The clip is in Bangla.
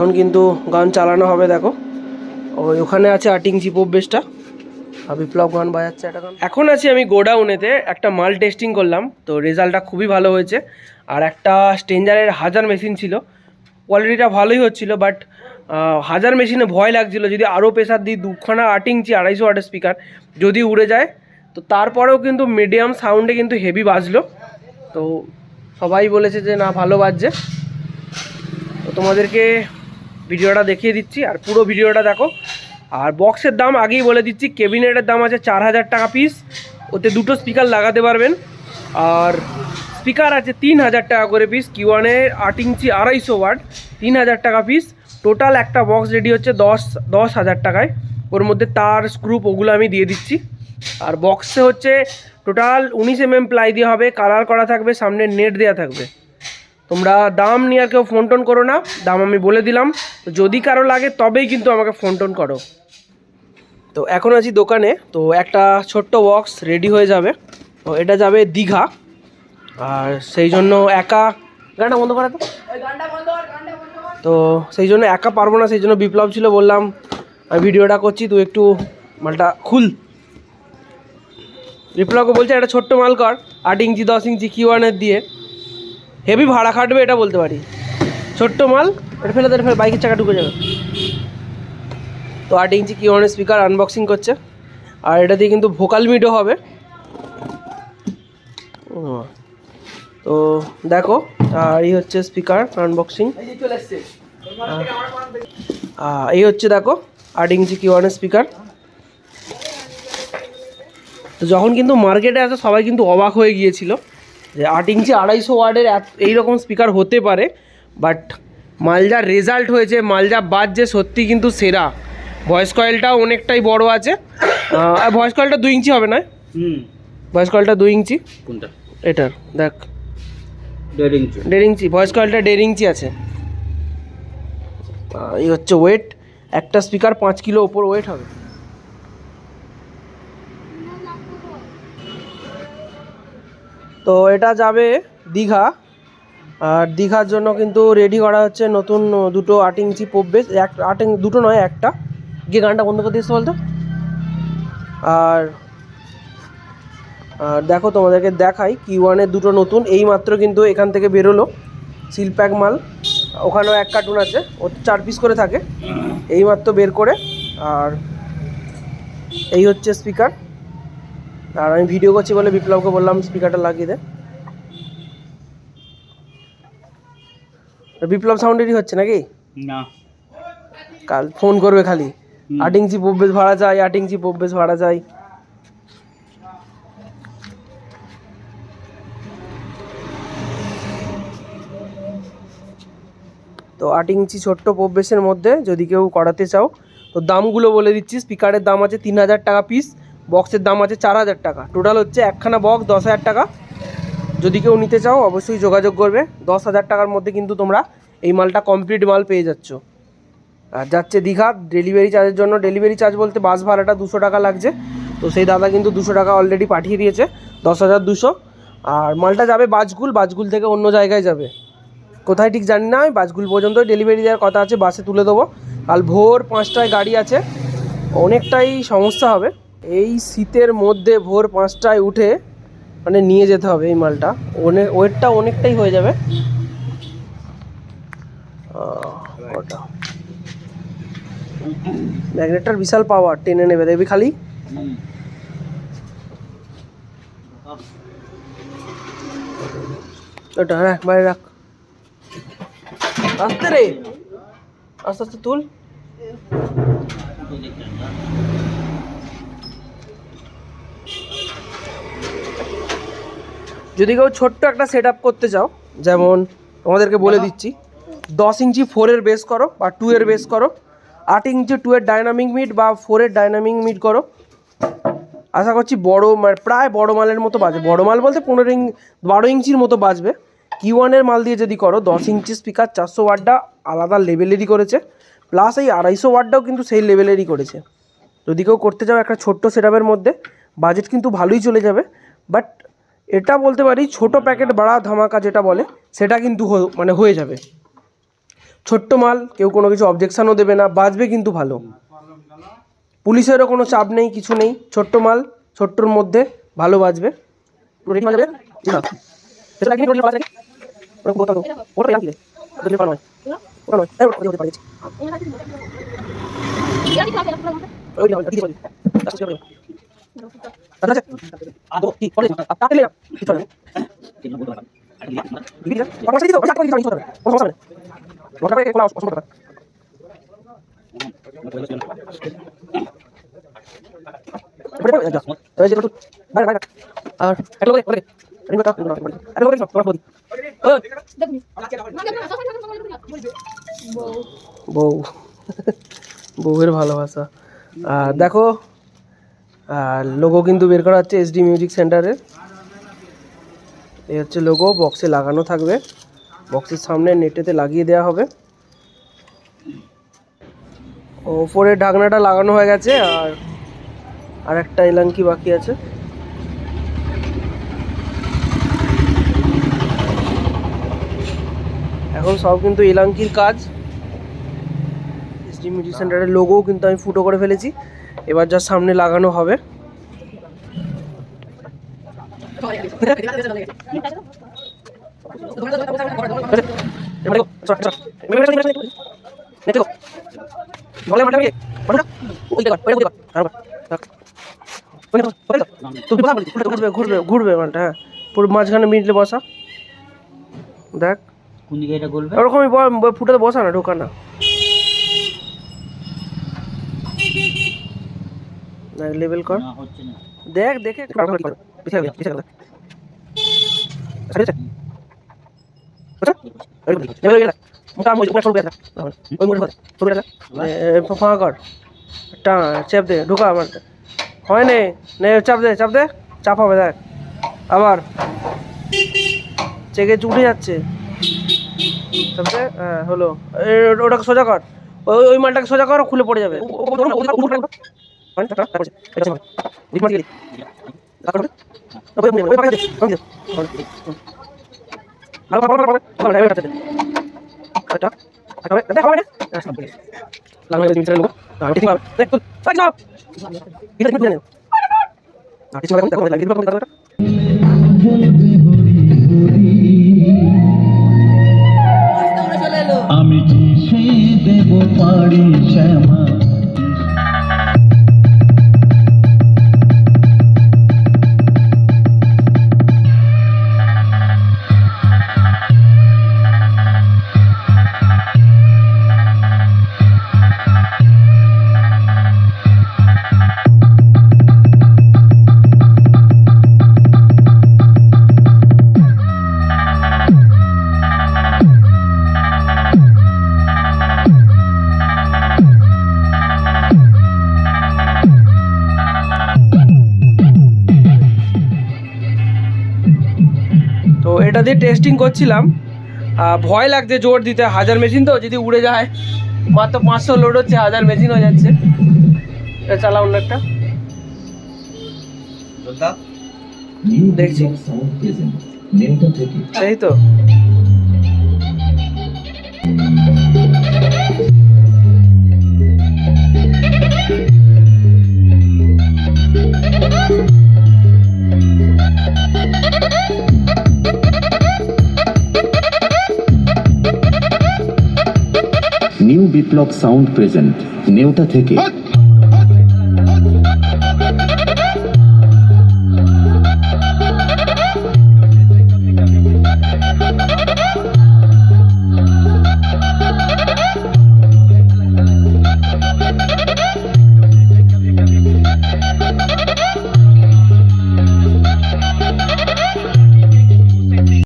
এখন কিন্তু গান চালানো হবে, দেখো। ওই ওখানে আছে আটিং চিপোপ বেসটা আর বিপ্লব গান বাজাচ্ছে একটা গান। এখন আছি আমি গোডাউনেতে, একটা মাল টেস্টিং করলাম, তো রেজাল্টটা খুবই ভালো হয়েছে। আর একটা স্টেঞ্জারের হাজার মেশিন ছিল। কোয়ালিটিটা ভালোই হচ্ছিল, বাট হাজার মেশিনে ভয় লাগছিল। যদি আরও প্রেশার দিই, দুখানা আট ইঞ্চি, আড়াইশো ওয়াটের স্পিকার যদি উড়ে যায়, তো তারপরেও কিন্তু মিডিয়াম সাউন্ডে কিন্তু হেভি বাজলো। তো সবাই বলেছে যে, না, ভালো বাজছে। তো তোমাদেরকে ভিডিওটা দেখিয়ে দিচ্ছি, আর পুরো ভিডিওটা দেখো। আর বক্সের দাম আগেই বলে দিচ্ছি, কেবিনেটের দাম আছে চার হাজার টাকা পিস ওতে দুটো স্পিকার লাগাতে পারবেন। আর স্পিকার আছে তিন হাজার টাকা করে পিস কিওয়ানের আট ইঞ্চি আড়াইশো ওয়াট তিন হাজার টাকা পিস টোটাল একটা বক্স রেডি হচ্ছে দশ দশ হাজার টাকায়। ওর মধ্যে তার স্ক্রুপ ওগুলো আমি দিয়ে দিচ্ছি। আর বক্সে হচ্ছে টোটাল উনিশ এম এম প্লাই দিয়ে হবে কালার করা থাকবে, সামনে নেট দেওয়া থাকবে। তোমরা দাম নিয়ে আর কেউ ফোন টোন করো না। দাম আমি বলে দিলাম। যদি কারও লাগে, তবেই কিন্তু আমাকে ফোন টোন করো। তো এখন আছি দোকানে। তো একটা ছোট্ট বক্স রেডি হয়ে যাবে। তো এটা যাবে দীঘা। আর সেই জন্য একা গানটা বন্ধ করা তো তো সেই জন্য একা পারব না। সেই জন্য বিপ্লব ছিল, বললাম, আমি ভিডিওটা করছি, তুই একটু মালটা খুল। বিপ্লবকে বলছে, একটা ছোট্ট মাল কর। আট ইঞ্চি দশ ইঞ্চি কি ওয়ানের দিয়ে। হেভি ভাড়া খাটবে, এটা বলতে পারি। ছোট্ট মাল, এটা ফেলে দেয় ফেলে, বাইকের চাকা ঢুকে যাবে। তো আট ইঞ্চি কি ওয়ানের স্পিকার আনবক্সিং করছে। আর এটা দিয়ে কিন্তু ভোকাল মিডও হবে। তো দেখো, আর এই হচ্ছে স্পিকার আনবক্সিং এই হচ্ছে দেখো, আট ইঞ্চি কি ওয়ানের স্পিকার তো যখন কিন্তু মার্কেটে আসে, সবাই কিন্তু অবাক হয়ে গিয়েছিল। যে আট ইঞ্চি আড়াইশো ওয়ার্ডের এইরকম স্পিকার হতে পারে বাট মালজার রেজাল্ট হয়েছে মালজা বাজছে সত্যি কিন্তু সেরা। ভয়েস কয়েলটাও অনেকটাই বড় আছে। আর ভয়েস কয়েলটা দুই ইঞ্চি হবে না? হুম। ভয়েস কয়েলটা দুই ইঞ্চি? কোনটা? এটার দেখ। দেড় ইঞ্চি। দেড় ইঞ্চি ভয়েস কয়েলটা দেড় ইঞ্চি আছে। এই হচ্ছে ওয়েট একটা স্পিকার পাঁচ কিলো ওপর ওয়েট হবে। তো এটা যাবে দীঘা। আর দীঘার জন্য কিন্তু রেডি করা হচ্ছে নতুন দুটো আট ইঞ্চি পববেস এক আট দুটো নয়, একটা। গিয়ে গানটা বন্ধ করে দিয়েছে বলতো? আর আর দেখো তোমাদেরকে দেখাই কি ওয়ানের দুটো নতুন এই মাত্র কিন্তু এখান থেকে বেরোলো সিল প্যাক মাল। ওখানেও এক কার্টুন আছে, ও চার পিস করে থাকে। এই মাত্র বের করে, আর এই হচ্ছে স্পিকার আর আমি ভিডিও করছি বলে বিপ্লবকে বললাম স্পিকারটা লাগিয়ে দে। বিপ্লব সাউন্ডেরই হচ্ছে নাকি? না। কাল ফোন করবে খালি। আট ইঞ্চি পব্বেশ ভাড়া চাই আট ইঞ্চি পব্বেশ ভাড়া চাই। তো আট ইঞ্চি ছোট্ট পব্বেশের মধ্যে যদি কেউ করাতে চাও তো দামগুলো বলে দিচ্ছি। স্পিকারের দাম আছে তিন হাজার টাকা পিস বক্সের দাম আছে চার হাজার টাকা। টোটাল হচ্ছে একখানা বক্স দশ হাজার টাকা। যদি কেউ নিতে চাও, অবশ্যই যোগাযোগ করবে। দশ হাজার টাকার মধ্যে কিন্তু তোমরা এই মালটা কমপ্লিট মাল পেয়ে যাচ্ছ। আর যাচ্ছে দীঘা ডেলিভারি চার্জের জন্য। ডেলিভারি চার্জ বলতে বাস ভাড়াটা দুশো টাকা লাগছে। তো সেই দাদা কিন্তু দুশো টাকা অলরেডি পাঠিয়ে দিয়েছে, দশ হাজার দুশো। আর মালটা যাবে বাজগুল বাজগুল থেকে অন্য জায়গায় যাবে। কোথায় ঠিক জানি না আমি বাজগুল পর্যন্ত ডেলিভারি দেওয়ার কথা আছে, বাসে তুলে দেবো। কাল ভোর পাঁচটায় গাড়ি আছে। অনেকটাই সমস্যা হবে। এই শীতের মধ্যে ভোর পাঁচটায় উঠে মানে নিয়ে যেতে হবে এই মালটা। অনেক ওয়েটটা অনেকটাই হয়ে যাবে। কটা ম্যাগনেটটার বিশাল পাওয়ার টেনে নেবে, দেখবি খালি? ওটা রাখ, বাইরে রাখ। আস্তে রে। আস্তে আস্তে তুল। যদি কেউ ছোট্ট একটা সেট আপ করতে চাও যেমন তোমাদেরকে বলে দিচ্ছি দশ ইঞ্চি ফোরের বেস করো বা টু এর বেস করো আট ইঞ্চি টু এর ডাইনামিক মিট বা ফোরের ডাইনামিক মিট করো। আশা করছি বড় মানে প্রায় বড় মালের মতো বাজবে বড় মাল বলতে পনেরো ইঞ্চ বারো ইঞ্চির মতো বাজবে। কি ওয়ানের মাল দিয়ে যদি করো দশ ইঞ্চি স্পিকার চারশো ওয়াটটা আলাদা লেভেলেরই করেছে। প্লাস এই আড়াইশো ওয়াটটাও কিন্তু সেই লেভেলেরই করেছে। যদি কেউ করতে চাও একটা ছোট্ট সেটআপের মধ্যে বাজেট কিন্তু ভালোই চলে যাবে। বাট এটা বলতে পারি ছোট প্যাকেট বাড়া ধামাকা যেটা বলে, সেটা কিন্তু মানে হয়ে যাবে। ছোট্ট মাল, কেউ কোনো কিছু অবজেকশনও দেবে না, বাঁচবে কিন্তু ভালো। পুলিশেরও কোনো চাপ নেই, কিছু নেই। ছোট্ট মাল, ছোট্টর মধ্যে ভালো বাঁচবে। ওটা আর একটা লোক বউ। বউয়ের ভালোবাসা। আর দেখো আর লোগো কিন্তু বের করা হচ্ছে এসডি মিউজিক সেন্টারের এই হচ্ছে লোগো বক্সে লাগানো থাকবে। বক্সের সামনে নেটেতে লাগিয়ে দেওয়া হবে। ওপরের ঢাকনাটা লাগানো হয়ে গেছে আর আর একটা এলাঙ্কি বাকি আছে। এখন সব কিন্তু এলাঙ্কির কাজ। এসডি মিউজিক সেন্টারের লোগোও কিন্তু আমি ফুটো করে ফেলেছি। এবার যা সামনে লাগানো হবে। ঘুরবে ঘুরবে মানটা হ্যাঁ। পুরো মাঝখানে মিডলে বসা। দেখ। কোন দিকে এটা ওরকমই ফুটাতে বসা না ঢোকা না লেভেল কর না হচ্ছে না দেখ দেখে পিছিয়ে গেল পিছিয়ে গেল আচ্ছা আচ্ছা লেভেল গেল মোটা মই উপরে সরবে এটা ফাঁকা কর টা চাপ দে ঢোকা আমার হয় নে নে চাপ দে চাপ দে চাপ হবে দেখ আবার চেকে উঠে যাচ্ছে চাপ দে হ্যাঁ হলো ওটাকে সোজা কর ওই ওই মালটাকে সোজা কর খুলে পড়ে যাবে হয় না? তারপর আছে। এটা আছে আমার। দিক মারি গেলি। তারপর ওটা? ওই ওই ওই পাকাতে দে, পাকাতে দে। ভালো, ভালো, ভালো, ভালো, ভালো। ভালো, ড্রাইভার কাছে দে। আরেকটা। আরেকটা হবে। দে, হবে না? হ্যাঁ, সব পেয়ে গেছে। লাগানো হয়েছে মিটারের লোগো। আর টিচিং হবে। দে, তুল। সাইড নাও। এটা তুমি বুঝে নাও। আর টিচিং হবে, দেখো, লাগিয়ে দিবো, দেখো, দেখো। এটা দিয়ে টেস্টিং করছিলাম। ভয় লাগছে জোর দিতে হাজার মেশিন তো যদি উড়ে যায় মাত্র পাঁচশো লোড হচ্ছে হাজার মেশিন হয়ে যাচ্ছে। এটা চালা অন্য একটা। দেখছি। সেই তো। নিউ বিপ্লব সাউন্ড প্রেজেন্ট নেওটা থেকে।